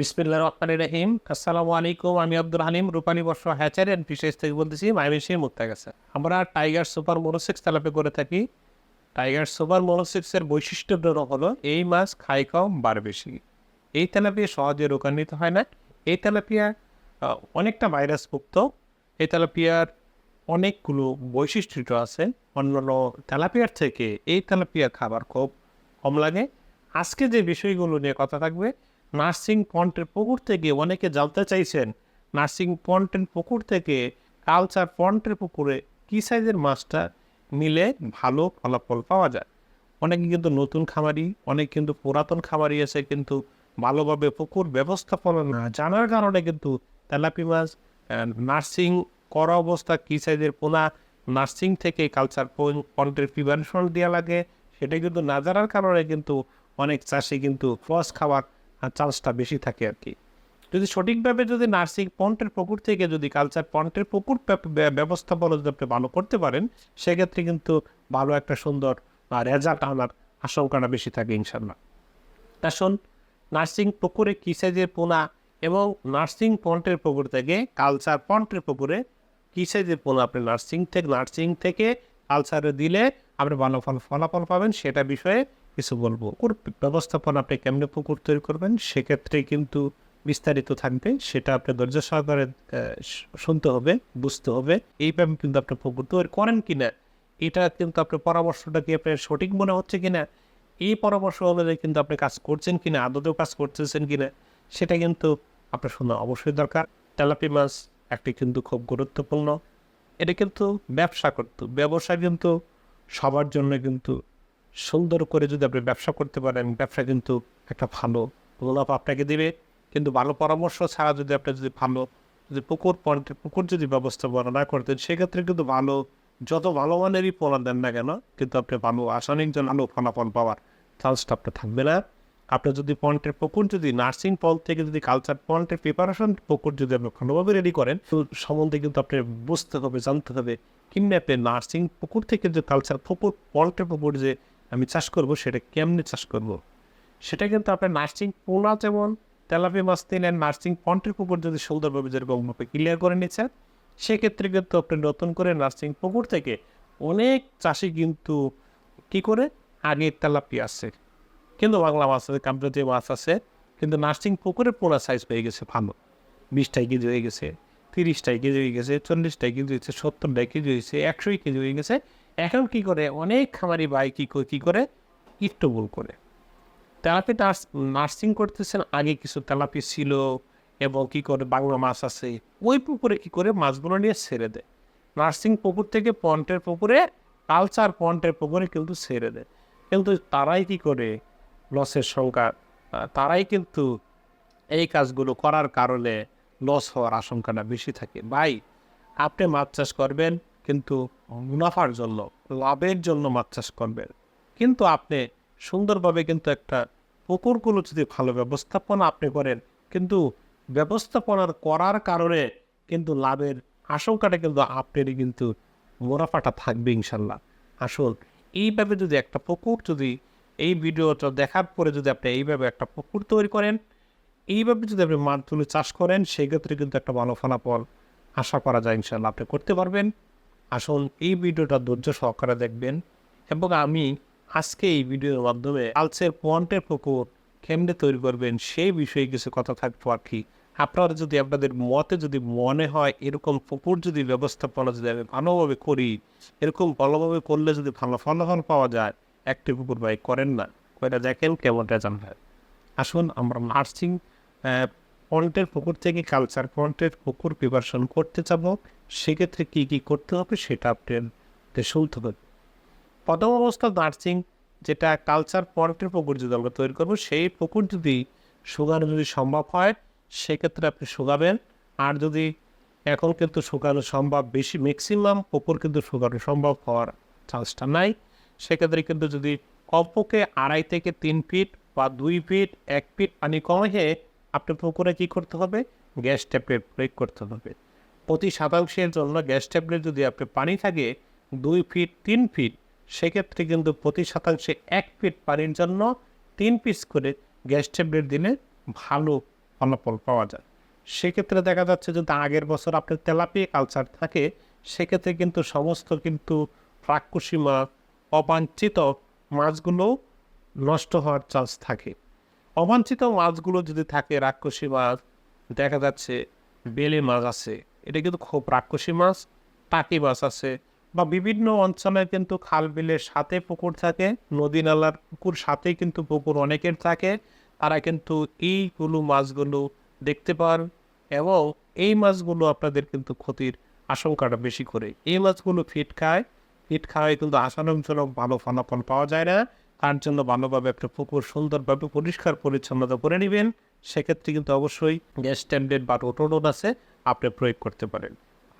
বিসমিল্লা রহমান রহিম। আসসালামু আলাইকুম, আমি আব্দুল হালিম রূপালী বর্ষ হ্যাচার অ্যান্ড ফিশেস থেকে বলতেছি মাইমেশির মুক্তা গেছে আমরা টাইগার সুপার মোনোসিক্স তেলাপে করে থাকি। টাইগার সুপার মোনোসিক্সের বৈশিষ্ট্যটা হলো, এই মাছ খাই কম, বার বেশি। এই তেলাপিয়া সহজে রোগান্বিত হয় না। এই তেলাপিয়া অনেকটা ভাইরাস মুক্ত এই তেলাপিয়ার অনেকগুলো বৈশিষ্ট্য আছে। অন্যান্য তেলাপিয়ার থেকে এই তেলাপিয়ার খাবার খুব কম লাগে। আজকে যে বিষয়গুলো নিয়ে কথা থাকবে নার্সিং পন্টের পুকুর থেকে অনেকে জানতে চাইছেন, নার্সিং পন্টের পুকুর থেকে কালচার পন্টের পুকুরে কী সাইজের মাছটা নিলে ভালো ফলাফল পাওয়া যায়? অনেকে কিন্তু নতুন খামারি, অনেক কিন্তু পুরাতন খামারি আছে কিন্তু ভালোভাবে পুকুর ব্যবস্থাপনা না জানার কারণে কিন্তু তেলাপি মাছ নার্সিং করা অবস্থা কী সাইজের পোনা, নার্সিং থেকে কালচার পন্টের প্রিপারেশন দেওয়া লাগে সেটা কিন্তু না জানার কারণে কিন্তু অনেক চাষি কিন্তু ক্রস খাওয়ার চান্সটা বেশি থাকে আর কি। যদি সঠিকভাবে যদি নার্সিং পন্টের পুকুর থেকে যদি কালচার পন্টের পুকুর ব্যব- ব্যব- ব্যবস্থাপনা যদি আপনি ভালো করতে পারেন, সেক্ষেত্রে কিন্তু ভালো একটা সুন্দর রেজাল্ট আনার আশঙ্কাটা বেশি থাকে ইনশাল্লাহ আসুন নার্সিং পুকুরে কী সাইজের পোনা এবং নার্সিং পন্টের পুকুর থেকে কালচার পন্টের পুকুরে কী সাইজের পোনা আপনি নার্সিং থেকে নার্সিং থেকে কালচারে দিলে আপনি ভালো ফল ফলাফল পাবেন, সেটা বিষয়ে কিছু বলব? পুকুর ব্যবস্থাপনা আপনি কেমনে পুকুর তৈরি করবেন? সেক্ষেত্রে কিন্তু বিস্তারিত থাকবে। সেটা আপনি ধৈর্য সহকারে শুনতে হবে, বুঝতে হবে। এইভাবে কিন্তু আপনি পুকুর তৈরি করেন কিনা? এটা কিন্তু আপনার পরামর্শটা কি আপনার সঠিক মনে হচ্ছে কিনা? এই পরামর্শ অনুযায়ী কিন্তু আপনি কাজ করছেন কিনা? আদতেও কাজ করতেছেন কিনা? সেটা কিন্তু আপনার শোনা অবশ্যই দরকার। তেলাপি মাছ একটি কিন্তু খুব গুরুত্বপূর্ণ। এটা কিন্তু ব্যবসা করতো। ব্যবসা কিন্তু সবার জন্য কিন্তু সুন্দর করে যদি আপনি ব্যবসা করতে পারেন, ব্যবসা কিন্তু একটা ভালো মুনাফা আপনাকে দেবে। কিন্তু ভালো পরামর্শ ছাড়া যদি আপনি যদি ভালো যদি পুকুর পুকুর যদি ব্যবস্থাপনা না করতেন, সেক্ষেত্রে কিন্তু ভালো, যত ভালো মানেরই পোনা দেন না কেন, কিন্তু আপনি ভালো আসানিক জন্য ভালো ফলাফল পাওয়ার চান্সটা আপনার থাকবে না। আপনি যদি পয়েন্টের পুকুর যদি নার্সিং পল থেকে যদি কালচার পয়েন্টের প্রিপারেশন পুকুর যদি আপনি ভালোভাবে রেডি করেন, তো সম্বন্ধে কিন্তু আপনি বুঝতে হবে, জানতে হবে। কিংবা আপনি নার্সিং পুকুর থেকে যে কালচার পুকুর পয়েন্টের পুকুর যে আমি চাষ করব, সেটা কেমনে চাষ করব? সেটা কিন্তু আপনার নার্সিং পোনা যেমন তেলাপি মাছ নিলেন নার্সিং পন্টের পুকুর যদি সুন্দরভাবে যেরকমভাবে ক্লিয়ার করে নিচ্ছেন সেক্ষেত্রে কিন্তু আপনি নতুন করে নার্সিং পুকুর থেকে অনেক চাষি কিন্তু কি করে? আগে তেলাপি আছে কিন্তু বাংলা মাছ আছে কামরাজি মাছ আছে, কিন্তু নার্সিং পুকুরে পোনা সাইজ হয়ে গেছে ভালো। বিশটাই কেজি হয়ে গেছে তিরিশটাই কেজি হয়ে গেছে চল্লিশটাই কেজি হয়েছে সত্তরটাই কেজি হয়েছে একশোই কেজি হয়ে গেছে এখন কি করে? অনেক খামারি কী করে কী করে? ইট্টবুল করে। তেলাপি নার্স, নার্সিং করতেছেন, আগে কিছু তেলাপি ছিল এবং কি করে বাংলা মাছ আছে। ওই পুকুরে কি করে মাছগুলো নিয়ে ছেড়ে দেয়। নার্সিং পুকুর থেকে পন্টের পুকুরে, কালচার পন্টের পুকুরে কিন্তু ছেড়ে দেয়। কিন্তু তারাই কি করে? লসের সংখ্যা তারাই কিন্তু এই কাজগুলো করার কারণে লস হওয়ার আশঙ্কাটা বেশি থাকে। ভাই, আপনি মাছ চাষ করবেন কিন্তু মুনাফার জন্য, লাভের জন্য মাছ চাষ করবেন। কিন্তু আপনি সুন্দরভাবে কিন্তু একটা পুকুরগুলো যদি ভালো ব্যবস্থাপনা আপনি করেন, কিন্তু ব্যবস্থাপনার করার কারণে কিন্তু লাভের আশঙ্কাটা কিন্তু আপনারই কিন্তু মুনাফাটা থাকবে ইনশাল্লাহ। আসল এইভাবে যদি একটা পুকুর যদি, এই ভিডিওটা দেখার পরে যদি আপনি এইভাবে একটা পুকুর তৈরি করেন, এইভাবে যদি আপনি মাছ তুলে চাষ করেন, সেক্ষেত্রে কিন্তু একটা ভালো ফলাফল আশা করা যায় ইনশাল্লাহ, আপনি করতে পারবেন। আসুন এই ভিডিওটা ধৈর্য সহকারে দেখবেন এবং আমি আজকে এই ভিডিওর মাধ্যমে আলসের পয়েন্টের পুকুর কেমনে তৈরি করবেন সেই বিষয়ে কিছু কথা থাকব আর কি। আপনারা যদি আপনাদের মতে যদি মনে হয় এরকম পুকুর যদি ব্যবস্থাপনা যদি আমি ভালোভাবে করি, এরকম ভালোভাবে করলে যদি ভালো ফলাফল পাওয়া যায়, একটি পুকুর ভাই করেন না। কয়টা দেখেন কেমন রেজাল্ট হয়। আসুন আমরা নার্সিং পয়েন্টের পুকুর থেকে কালচার পয়েন্টের পুকুর প্রিপারেশন করতে যাব সেক্ষেত্রে কী কী করতে হবে সেটা আপনাদের শুনতে হবে। প্রথম অবস্থা নার্সিং, যেটা কালচার পয়েন্টের পুকুর যদি আমরা তৈরি করব, সেই পুকুর যদি শুকানো যদি সম্ভব হয়, সেক্ষেত্রে আপনি শুকাবেন। আর যদি এখন কিন্তু শুকানো সম্ভব বেশি ম্যাক্সিমাম পুকুর কিন্তু শুকানো সম্ভব হওয়ার চান্সটা নাই। সেক্ষেত্রে কিন্তু যদি কমপক্ষে আড়াই থেকে তিন ফিট বা দুই ফিট এক ফিট পানি কমে আপনি পুকুরে কী করতে হবে? গ্যাস ট্যাবলেট প্রয়োগ করতে হবে। প্রতি শতাংশের জন্য গ্যাস ট্যাবলেট যদি আপনি পানি থাকে দুই ফিট, তিন ফিট, সেক্ষেত্রে কিন্তু প্রতি শতাংশে এক ফিট পানির জন্য তিন পিস করে গ্যাস ট্যাবলেট দিলে ভালো ফলাফল পাওয়া যায়। সেক্ষেত্রে দেখা যাচ্ছে যদি আগের বছর আপনার তেলাপিয়া কালচার থাকে, সেক্ষেত্রে কিন্তু সমস্ত কিন্তু প্রাকুশি মাছ অবাঞ্ছিত মাছগুলো নষ্ট হওয়ার চান্স থাকে। অবাঞ্ছিত মাছগুলো যদি থাকে, রাক্ষসী মাছ, দেখা যাচ্ছে বেলে মাছ আছে। এটা কিন্তু খুব রাক্ষসী মাছ টাকি মাছ আছে বা বিভিন্ন অঞ্চলে কিন্তু খাল বিলের সাথে পুকুর থাকে, নদী নালার পুকুর সাথেই কিন্তু পুকুর অনেকের থাকে, তারা কিন্তু এইগুলো মাছগুলো দেখতে পান এবং এই মাছগুলো আপনাদের কিন্তু ক্ষতির আশঙ্কাটা বেশি করে। এই মাছগুলো ফিট খায়, ফিট খাওয়ায় কিন্তু আশানুজনক ভালো ফলাফল পাওয়া যায় না, তার জন্য ভালোভাবে একটা পুকুর সুন্দরভাবে পরিষ্কার পরিচ্ছন্নতা করে নেবেন। সেক্ষেত্রে কিন্তু অবশ্যই গ্যাস ট্যাবলেট বা রোটোডোন আছে, আপনি প্রয়োগ করতে পারেন।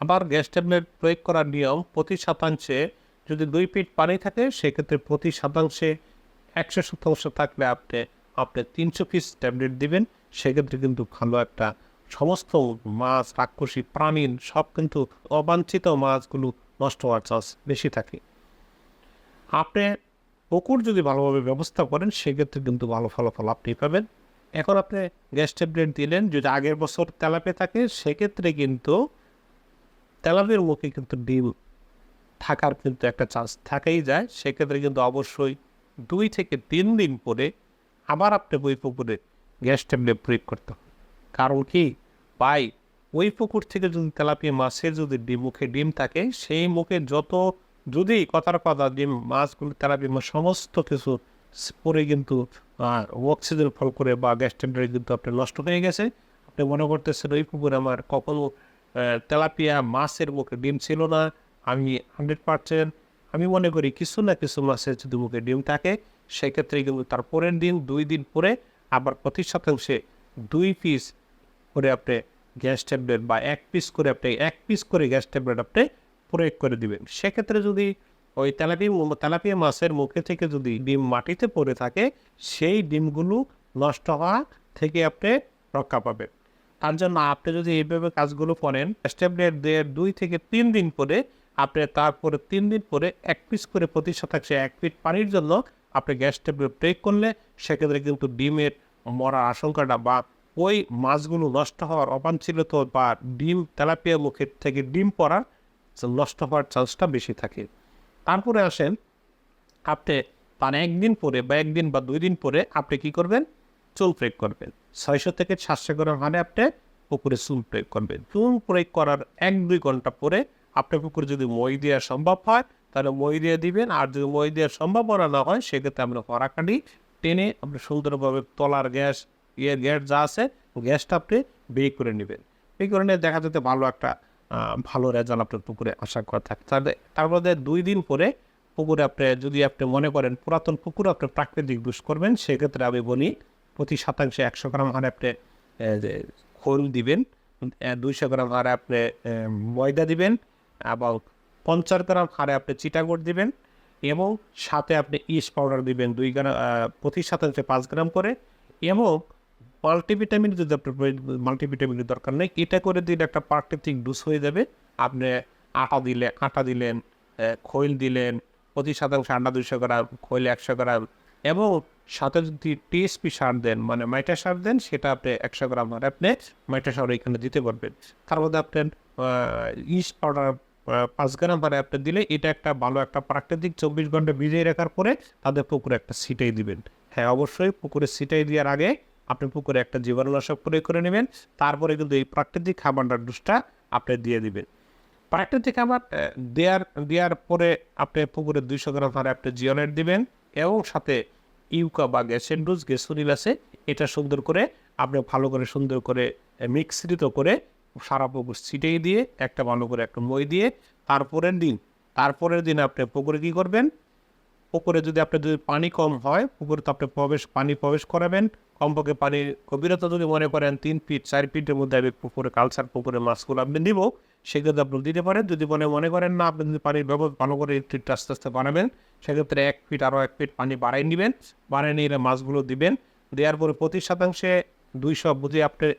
আবার গ্যাস ট্যাবলেট প্রয়োগ করার নিয়ম, প্রতি শতাংশে যদি দুই ফিট পানি থাকে, সেক্ষেত্রে প্রতি শতাংশে একশো শতাংশ থাকলে আপনি আপনি তিনশো পিস ট্যাবলেট দিবেন। সেক্ষেত্রে কিন্তু ভালো একটা সমস্ত মাছ, রাক্ষসী প্রাণীন সব কিন্তু অবাঞ্ছিত মাছগুলো নষ্ট হওয়ার চান্স বেশি থাকে। আপনি পুকুর যদি ভালোভাবে ব্যবস্থা করেন, সেক্ষেত্রে কিন্তু ভালো ফলাফল আপনি পাবেন। এখন আপনি গ্যাস ট্যাবলেট দিলেন, যদি আগের বছর তেলাপে থাকে, সেক্ষেত্রে কিন্তু তেলাপের মুখে কিন্তু ডিম থাকার কিন্তু একটা চান্স থাকেই যায়। সেক্ষেত্রে কিন্তু অবশ্যই দুই থেকে তিন দিন পরে আবার আপনি ওই পুকুরে গ্যাস ট্যাবলেট প্রয়োগ করতে হবে। কারণ কি? পাই ওই পুকুর থেকে যদি তেলাপিয়া মাছের যদি ডিম, মুখে ডিম থাকে, সেই মুখে যত যদি কথার কথা ডিম, মাছগুলো তেলাপিয়া সমস্ত কিছু পরে কিন্তু অক্সিজেন ফল করে বা গ্যাস ট্যাবলেট কিন্তু আপনার নষ্ট হয়ে গেছে। আপনি মনে করতেছেন ওই পুকুরে আমার কখনো তেলাপিয়া মাছের মুখে ডিম ছিল না। আমি হান্ড্রেড পার্সেন্ট আমি মনে করি কিছু না কিছু মাছের যদি মুখে ডিম থাকে, সেক্ষেত্রে কিন্তু তার পরের দিন, দুই দিন পরে আবার প্রতি শতাংশে দুই পিস করে আপনি গ্যাস ট্যাবলেট বা এক পিস করে আপনি, এক পিস করে গ্যাস ট্যাবলেট আপনি প্রয়োগ করে দিবেন। সেক্ষেত্রে যদি ওই তেলাপি তেলাপিয়া মাছের মুখে থেকে যদি ডিম মাটিতে পড়ে থাকে, সেই ডিমগুলো নষ্ট হওয়া থেকে আপনি রক্ষা পাবেন। তার জন্য আপনি যদি এইভাবে কাজগুলো করেন ট্যাবলেট দিয়ে দুই থেকে তিন দিন পরে আপনি তারপরে তিন দিন পরে এক পিস করে প্রতি শতাংশে এক ফিট পানির জন্য আপনি গ্যাস ট্যাবলেট প্রয়োগ করলে সেক্ষেত্রে কিন্তু ডিমের মরার আশঙ্কাটা বা ওই মাছগুলো নষ্ট হওয়ার অবাঞ্ছিত বা ডিম, তেলাপিয়া মুখের থেকে ডিম পড়া, নষ্ট হওয়ার চান্সটা বেশি থাকে। তারপরে আসেন, আপনি তার একদিন পরে বা একদিন বা দুই দিন পরে আপনি কি করবেন? চুল প্রয়োগ করবেন। ছয়শো থেকে সাতশো গ্রাম হারে আপনি পুকুরে চুল প্রয়োগ করবেন। চুল প্রয়োগ করার এক, দুই ঘণ্টা পরে আপনার পুকুরে যদি মই দেওয়া সম্ভব হয়, তাহলে মই দিয়ে দিবেন। আর যদি মই দেওয়ার সম্ভাবনা না হয়, সেক্ষেত্রে আমরা হরাকাটি টেনে আপনি সুন্দরভাবে তলার গ্যাস ইয়ে গ্যাস যা আছে, গ্যাসটা আপনি বের করে নেবেন। বের করে নিয়ে দেখা যেতে ভালো একটা ভালো রেজাল্ট আপনার পুকুরে আশা করা থাকে। তাহলে তার মধ্যে দুই দিন পরে পুকুরে আপনি, যদি আপনি মনে করেন পুরাতন পুকুর আপনি প্রাকৃতিক দুষ করবেন, সেক্ষেত্রে আমি বলি প্রতি শতাংশে একশো গ্রাম হারে আপনি খোল দিবেন দুইশো গ্রাম হারে আপনি ময়দা দিবেন এবং পঞ্চাশ গ্রাম হারে আপনি চিটাগুড় দিবেন এবং সাথে আপনি ইস্ট পাউডার দিবেন দুই গ্রাম প্রতি শতাংশে পাঁচ গ্রাম করে এবং মাল্টিভিটামিন যদি আপনার মাল্টিভিটামিনের দরকার নেই। এটা করে দিলে একটা প্রাকৃতিক ডুস হয়ে যাবে। আপনি আটা দিলে আটা দিলেন খৈল দিলেন প্রতি শতাংশ আটা দুইশো গ্রাম, খৈল একশো গ্রাম, এবং সাথে যদি টিএসপি সার দেন মানে মাইটা সার দেন, সেটা আপনি একশো গ্রাম আর আপনি মাইটা সার এখানে দিতে পারবেন। তার মধ্যে আপনার ইস্ট পাউডার পাঁচ গ্রাম হারে আপনি দিলে এটা একটা ভালো একটা প্রাকৃতিক চব্বিশ ঘণ্টা ভিজিয়ে রাখার পরে তাদের পুকুরে একটা সিটাই দিবেন। হ্যাঁ অবশ্যই পুকুরে সিটাই দেওয়ার আগে আপনি পুকুরে একটা জীবাণুনাশক প্রয়োগ করে নেবেন, তারপরে কিন্তু এই প্রাকৃতিক খাবারটার ডোজটা আপনি দিয়ে দিবেন। প্রাকৃতিক খাবার দেওয়ার দেওয়ার পরে আপনি পুকুরে দুইশো গ্রাম হারে আপনি জিওনেট দিবেন এবং সাথে ইউকা বা গ্যাসের ডোজ গ্যাসুরিল আছে, এটা সুন্দর করে আপনি ভালো করে সুন্দর করে মিশ্রিত করে সারা পুকুর ছিটিয়ে দিয়ে, একটা ভালো করে একটা মই দিয়ে, তারপরের দিন তারপরের দিন আপনি পুকুরে কী করবেন? পুকুরে যদি আপনার যদি পানি কম হয়, পুকুরে তো আপনি প্রবেশ, পানি প্রবেশ করাবেন। কমপক্ষে পানির গভীরতা যদি মনে করেন তিন ফিট চার ফিটের মধ্যে আমি পুকুরে, কালচার পুকুরে মাছগুলো আপনি দিব সেক্ষেত্রে আপনি দিতে পারেন। যদি মনে মনে করেন না, আপনি যদি পানির ব্যবস্থা ভালো করে একটু আস্তে আস্তে বানাবেন, সেক্ষেত্রে এক ফিট আরও এক ফিট পানি বাড়াই নেবেন, বাড়াই নিয়ে মাছগুলো দিবেন। দেওয়ার পরে প্রতি শতাংশে দুইশো, বুঝে আপনার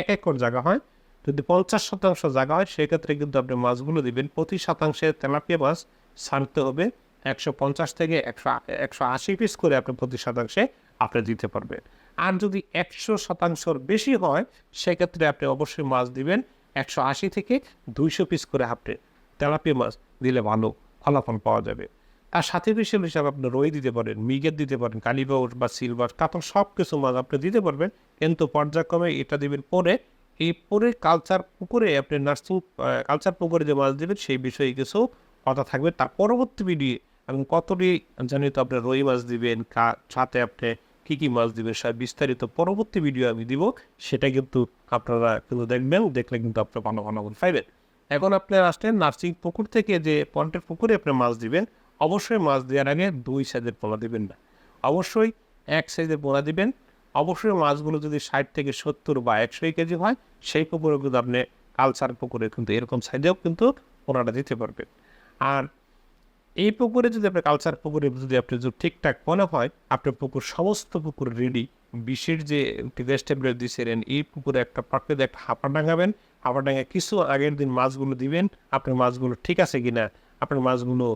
এক একর জায়গা হয়। যদি পঞ্চাশ শতাংশ জায়গা হয়, সেক্ষেত্রে কিন্তু আপনি মাছগুলো দিবেন। প্রতি শতাংশে তেলাপিয়া মাছ ছাড়তে হবে। একশো পঞ্চাশ থেকে একশো একশো আশি পিস করে আপনি প্রতি শতাংশে আপনি দিতে পারবেন। আর যদি একশো শতাংশর বেশি হয়, সেক্ষেত্রে আপনি অবশ্যই মাছ দিবেন। একশো আশি থেকে দুইশো পিস করে আপনি তেলাপি মাছ দিলে ভালো ফলাফল পাওয়া যাবে। আর সাথে বিশেষ হিসাবে আপনি রই দিতে পারেন মিগের দিতে পারেন কালিবাউট বা সিলভার, কাতল সব কিছু মাছ আপনি দিতে পারবেন। কিন্তু পর্যায়ক্রমে এটা দিবেন পরে। এই পরে কালচার পুকুরে আপনি নার্সিং কালচার পুকুরে যে মাছ দেবেন, সেই বিষয়ে কিছু কথা থাকবে। তার পরবর্তী ভিডিও এবং কতটি জানি তো আপনি রুই মাছ দিবেন সাথে আপনি কী কী মাছ দিবেন সব বিস্তারিত পরবর্তী ভিডিও আমি দিব। সেটা কিন্তু আপনারা কিন্তু দেখবেন, দেখলে কিন্তু আপনি ভালো ভালো পাইবেন। এখন আপনি আসলেন নার্সিং পুকুর থেকে যে পন্টের পুকুরে আপনি মাছ দিবেন, অবশ্যই মাছ দেওয়ার আগে দুই সাইজের পোনা দিবেন না। অবশ্যই এক সাইজের পোনা দিবেন। অবশ্যই মাছগুলো যদি ষাট থেকে সত্তর বা একশো কেজি হয়, সেই পুকুরে কিন্তু আপনি কালচার পুকুরে কিন্তু এরকম সাইজেও কিন্তু পোনাটা দিতে পারবেন। আর এই পুকুরে যদি আপনার কালচার পুকুরে যদি আপনি যদি ঠিকঠাক মনে হয়, আপনার পুকুর সমস্ত পুকুর রেডি বিশের যে ভেজিটেবল দিয়েছিলেন, এই পুকুরে একটা পাকড়ে একটা হাঁপা ডাঙাবেন। হাঁপা ডাঙা কিছু আগের দিন মাছগুলো দিবেন। আপনার মাছগুলো ঠিক আছে কিনা? আপনার মাছগুলো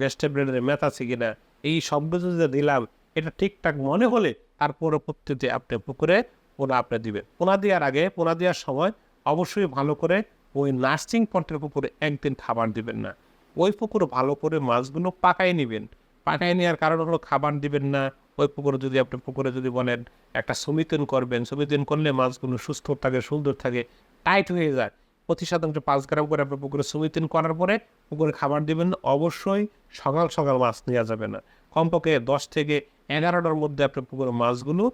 গ্যাস ট্যাবলেটের ম্যাথ আছে কিনা? এই সবগুলো যদি দিলাম, এটা ঠিকঠাক মনে হলে তার পরবর্তীতে আপনি পুকুরে পোনা আপনি দিবেন। পোনা দেওয়ার আগে, পোনা দেওয়ার সময় অবশ্যই ভালো করে ওই নার্সিং পন্টের পুকুরে একদিন খাবার দিবেন না। ওই পুকুরে ভালো করে মাছগুলো পাকাই নেবেন। পাকাই নেওয়ার কারণ হলো খাবার দিবেন না। ওই পুকুরে যদি আপনি পুকুরে যদি বলেন, একটা সমিতন করবেন, সমিতন করলে মাছগুলো সুস্থ থাকে, সুন্দর থাকে, টাইট হয়ে যায়। প্রতি শতাংশ পাঁচ গ্রাম করে আপনার পুকুরে সমিতন করার পরে পুকুরে খাবার দিবেন অবশ্যই সকাল সকাল মাছ নেওয়া যাবে না। কমপক্ষে দশ থেকে এগারোটার মধ্যে আপনি পুকুরে মাছগুলো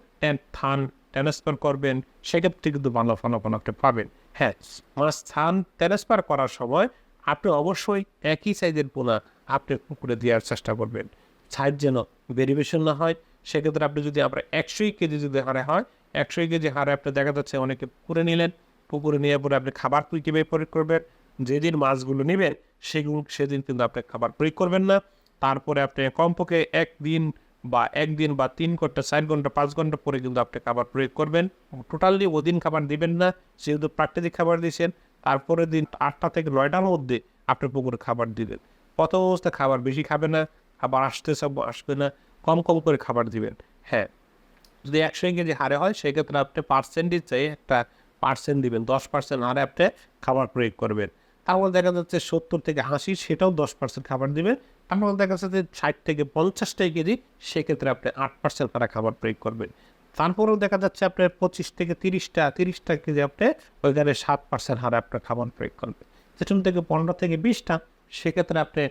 থান, ট্রান্সফার করবেন, সেক্ষেত্রে কিন্তু ভালো ফলাফল আপনি পাবেন। হ্যাঁ মাছ স্থান ট্রান্সফার করার সময় আপনি অবশ্যই একই সাইজের পোনা আপনি পুকুরে দেওয়ার চেষ্টা করবেন। সাইজ যেন ভেরিয়েশন না হয়, সেক্ষেত্রে আপনি যদি আমরা একশোই কেজি যদি হারে হয় একশোই কেজি হারে আপনি দেখা যাচ্ছে অনেকে পুকুরে নিলেন, পুকুরে নিয়ে পরে আপনি খাবার কীভাবে প্রয়োগ করবেন, যেদিন মাছগুলো নেবেন সেগুলো সেদিন কিন্তু আপনি খাবার প্রয়োগ করবেন না। তারপরে আপনি কমপক্ষে একদিন বা একদিন বা তিন ঘণ্টা, চার ঘণ্টা, পাঁচ ঘণ্টা পরে কিন্তু আপনি খাবার প্রয়োগ করবেন। টোটালি ওদিন খাবার দিবেন না, যেহেতু প্রাকৃতিক খাবার দিয়েছেন তারপরে দিন আটটা থেকে নয়টার মধ্যে আপনি পুকুরে খাবার দিবেন। প্রথম অবস্থা খাবার বেশি খাবে না খাবার আসতে সব আসবে না, কম কম করে খাবার দিবেন। হ্যাঁ যদি একশো কেজি হারে হয়, সেক্ষেত্রে আপনি পার্সেন্টেজ চাই একটা পার্সেন্ট দিবেন, দশ পার্সেন্ট হারে আপনি খাবার প্রয়োগ করবেন। তারপর দেখা যাচ্ছে সত্তর থেকে আশি, সেটাও দশ পার্সেন্ট খাবার দিবেন। তারপর দেখা যাচ্ছে যে ষাট থেকে পঞ্চাশটাই কেজি, সেক্ষেত্রে আপনি আট পার্সেন্ট হারে খাবার প্রয়োগ করবেন। তারপরেও দেখা যাচ্ছে আপনার পঁচিশ থেকে তিরিশটা তিরিশটা কেজি আপনি ওইখানে সাত পার্সেন্ট হারে আপনার খাবার প্রয়োগ করবেন। সেখান থেকে পনেরো থেকে বিশটা, সেক্ষেত্রে আপনি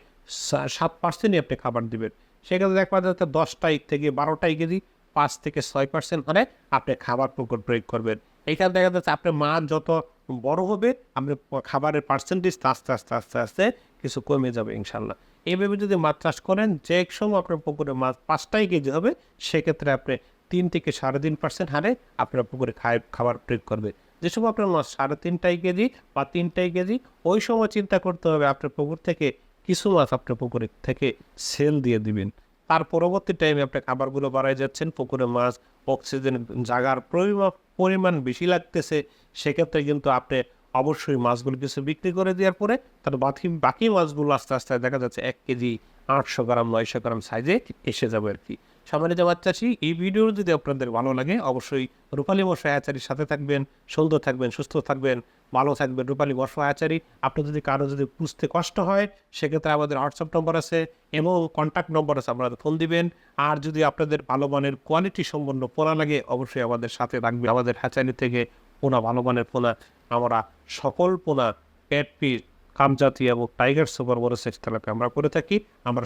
সাত পার্সেন্টই আপনি খাবার দিবেন। সেক্ষেত্রে দেখা যাচ্ছে দশটাই থেকে বারোটাই কেজি, পাঁচ থেকে ছয় পার্সেন্ট হারে আপনি খাবার পুকুর প্রয়োগ করবেন। এইখানে দেখা যাচ্ছে আপনার মাছ যত বড় হবে আপনার প- খাবারের পার্সেন্টেজ আস্তে আস্তে আস্তে আস্তে কিছু কমে যাবে ইনশাল্লাহ এইভাবে যদি মাছ চাষ করেন, যে এক সময় আপনার পুকুরে মাছ পাঁচটাই কেজি হবে, সেক্ষেত্রে আপনি তিন থেকে সাড়ে তিন পার্সেন্ট হারে আপনার পুকুরে খায়, খাবার প্রয়োগ করবে। যে সময় আপনার মাছ সাড়ে তিনটাই কেজি বা তিনটাই কেজি, ওই সময় চিন্তা করতে হবে আপনার পুকুর থেকে কিছু মাছ আপনার পুকুরে থেকে সেল দিয়ে দিবেন। তার পরবর্তী টাইমে আপনি খাবারগুলো বাড়াই যাচ্ছেন, পুকুরে মাছ অক্সিজেন জাগার পরিমা- পরিমাণ বেশি লাগতেছে, সেক্ষেত্রে কিন্তু আপনি অবশ্যই মাছগুলো কিছু বিক্রি করে দেওয়ার পরে তার বাকি বাকি মাছগুলো আস্তে আস্তে দেখা যাচ্ছে এক কেজি আটশো গ্রাম, নয়শো গ্রাম সাইজে এসে যাবে আর কি। সম্মানিত বাচ্চাছি, এই ভিডিও যদি আপনাদের ভালো লাগে, অবশ্যই রূপালী বর্ষা আচারির সাথে থাকবেন সুন্দর থাকবেন, সুস্থ থাকবেন, ভালো থাকবেন রূপালী বর্ষা আচারি। আপনার যদি কারও যদি বুঝতে কষ্ট হয়, সেক্ষেত্রে আমাদের হোয়াটসঅ্যাপ নম্বর আছে এবং কন্ট্যাক্ট নম্বর আছে, আপনারা ফোন দিবেন। আর যদি আপনাদের ভালো মানের কোয়ালিটি সম্পন্ন পোনা লাগে, অবশ্যই আমাদের সাথে থাকবে আমাদের হ্যাচারি থেকে পোনা, ভালো মানের পোনা আমরা সকল পোনা পেট পিস কামজাতি এবং টাইগার সুপার বড় সেক্স থেরাপি আমরা করে থাকি। আমরা